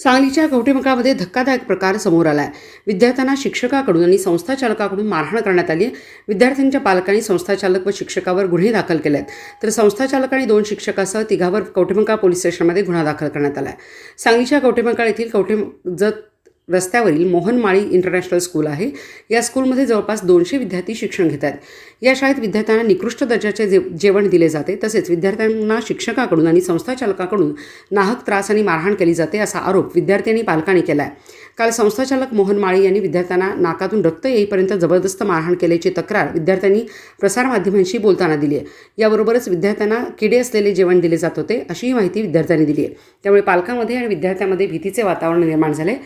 सांगलीच्या कवटेमकामध्ये धक्कादायक प्रकार समोर आला आहे विद्यार्थ्यांना शिक्षकाकडून आणि संस्था चालकाकडून मारहाण करण्यात आली आहे विद्यार्थ्यांच्या पालकांनी संस्थाचालक व शिक्षकावर गुन्हे दाखल केले आहेत तर संस्था चालक आणि दोन शिक्षकासह तिघावर कवटेमंका पोलीस स्टेशनमध्ये गुन्हा दाखल करण्यात आला आहे सांगलीच्या कवटेमंकाळ येथील कवटे जत रस्त्यावरील मोहनमाळी इंटरनॅशनल स्कूल आहे. या स्कूलमध्ये जवळपास दोनशे विद्यार्थी शिक्षण घेत आहेत या शाळेत विद्यार्थ्यांना निकृष्ट दर्जाचे जे जेवण दिले जाते. तसेच विद्यार्थ्यांना शिक्षकाकडून आणि संस्था चालकाकडून नाहक त्रास आणि मारहाण केली जाते असा आरोप विद्यार्थी आणि पालकांनी केला आहे काल संस्थाचालक मोहन माळी यांनी विद्यार्थ्यांना नाकातून रक्त येईपर्यंत जबरदस्त मारहाण केल्याची तक्रार विद्यार्थ्यांनी प्रसारमाध्यमांशी बोलताना दिली आहे याबरोबरच विद्यार्थ्यांना किडे असलेले जेवण दिले जात होते अशीही माहिती विद्यार्थ्यांनी दिली आहे त्यामुळे पालकांमध्ये आणि विद्यार्थ्यांमध्ये भीतीचे वातावरण निर्माण झाले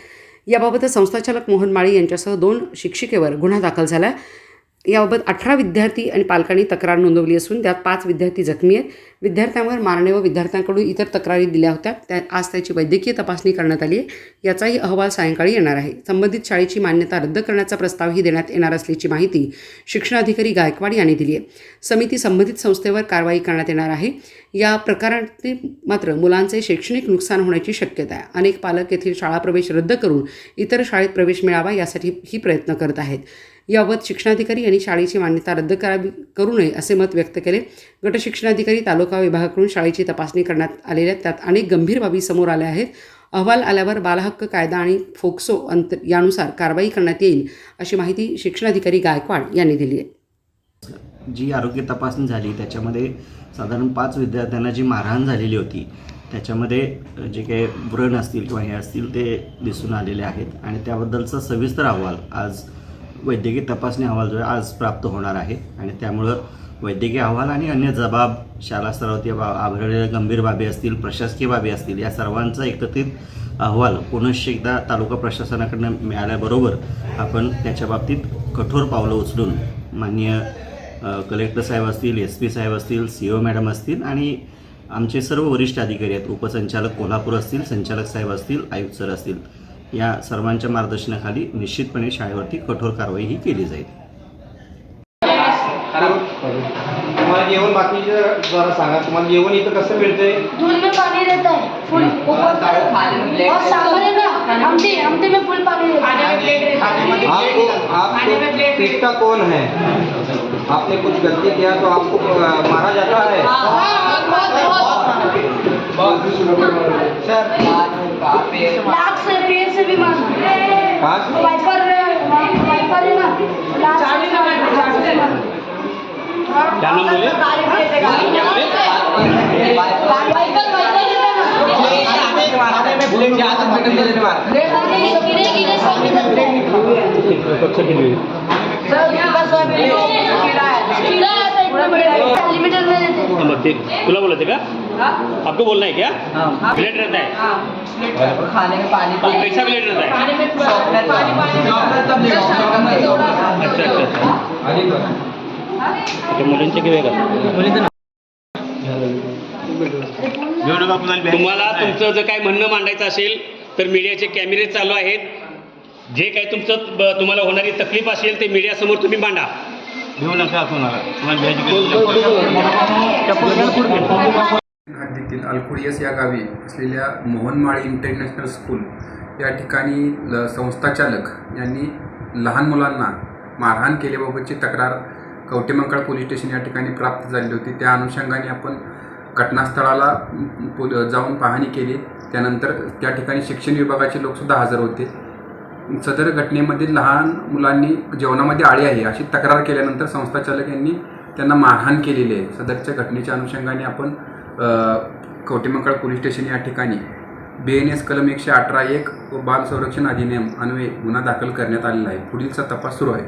याबाबत संस्थाचालक मोहन माळी यांच्यासह दोन शिक्षिकेवर गुन्हा दाखल झाला आहे याबाबत अठरा विद्यार्थी आणि पालकांनी तक्रार नोंदवली असून त्यात पाच विद्यार्थी जखमी आहेत. विद्यार्थ्यांवर मारणे व विद्यार्थ्यांकडून इतर तक्रारी दिल्या होत्या. त्या आज त्याची वैद्यकीय तपासणी करण्यात आली आहे. याचाही अहवाल सायंकाळी येणार आहे. संबंधित शाळेची मान्यता रद्द करण्याचा प्रस्तावही देण्यात येणार असल्याची माहिती शिक्षणाधिकारी गायकवाड यांनी दिली आहे. समिती संबंधित संस्थेवर कारवाई करण्यात येणार आहे. या प्रकाराने मात्र मुलांचे शैक्षणिक नुकसान होण्याची शक्यता आहे. अनेक पालक येथील शाळा प्रवेश रद्द करून इतर शाळेत प्रवेश मिळावा यासाठी ही प्रयत्न करत आहेत. याबाबत शिक्षणाधिकारी यांनी शाळेची मान्यता रद्द करावी करू नये असे मत व्यक्त केले. गट शिक्षणाधिकारी तालुका विभागाकडून शाळेची तपासणी करण्यात आलेल्या त्यात अनेक गंभीर बाबी समोर आल्या आहेत. अहवाल आल्यावर बालहक्क कायदा आणि फोक्सो अंत यानुसार कारवाई करण्यात येईल अशी माहिती शिक्षणाधिकारी गायकवाड यांनी दिली आहे. जी आरोग्य तपासणी झाली त्याच्यामध्ये साधारण पाच विद्यार्थ्यांना जी मारहाण झालेली होती त्याच्यामध्ये जे काही व्रण असतील किंवा हे असतील ते दिसून आलेले आहेत. आणि त्याबद्दलचा सविस्तर अहवाल आज वैद्यकीय तपासणी अहवाल जो आहे आज प्राप्त होणार आहे आणि त्यामुळं वैद्यकीय अहवाल आणि अन्य जबाब शालास्तरावरती बा- आढळलेल्या गंभीर बाबी असतील प्रशासकीय बाबी असतील या सर्वांचा एकत्रित अहवाल पुनश्च एकदा तालुका प्रशासनाकडनं मिळाल्याबरोबर आपण त्याच्या बाबतीत कठोर पावलं उचलून माननीय कलेक्टर साहेब असतील एस पी साहेब असतील सी ओ मॅडम असतील आणि आमचे सर्व वरिष्ठ अधिकारी आहेत उपसंचालक कोल्हापूर असतील संचालक साहेब असतील आयुक्त सर असतील या सर्वांच्या मार्गदर्शनाखाली निश्चितपणे शाळेवरती कठोर कारवाई ही केली जाईल. तुम्हाला जेवण बाकीचे जरा सांगा. तुम्हाला जेवण इथं कसं मिळतंय? दूध में पानी रहता है. फुल ऊपर और सांभर है ना आमटी आमटी में फुल पानी रहता है आपको आपको पीटता कौन है आपने कुछ गलती किया तो आपको मारा जाता है। सर नाक से पेट से भी मारना वाइपर वाइपर है ना क्या नाम बोले सर तुला बोलते का? आपको बोलना है क्या? प्लेट रहता है। खाने में पानी कैसा प्लेट रहता है। पानी में अच्छा। अच्छा। अच्छा। अच्छा। मुलींचे किती का? तुम्हाला तुमचं जर काय म्हणणं मांडायचं असेल तर मीडियाचे कॅमेरे चालू आहेत. जे काही तुमचं तुम्हाला होणारी तकलीफ असेल ते मीडियासमोर तुम्ही मांडा. घेऊ नका कोणाला हद्दीतील अल्कुडियस या गावी असलेल्या मोहनमाळी इंटरनॅशनल स्कूल या ठिकाणी ल- संस्थाचालक यांनी लहान मुलांना मारहाण केल्याबाबतची तक्रार कवटेमंकाळ पोलीस स्टेशन या ठिकाणी प्राप्त झालेली होती. त्या अनुषंगाने आपण घटनास्थळाला पोल- जाऊन पाहणी केली. त्यानंतर त्या ठिकाणी शिक्षण विभागाचे लोकसुद्धा हजर होते. सदर घटनेमध्ये लहान मुलांनी जेवणामध्ये आळी आहे अशी तक्रार केल्यानंतर संस्थाचालक यांनी त्यांना मारहाण केलेली आहे. सदरच्या घटनेच्या अनुषंगाने आपण कवटेमंकाळ पोलीस स्टेशन या ठिकाणी बी एन एस कलम एकशे अठरा एक व बाल संरक्षण अधिनियम अन्वये गुन्हा दाखल करण्यात आलेला आहे. पुढीलचा तपास सुरू आहे.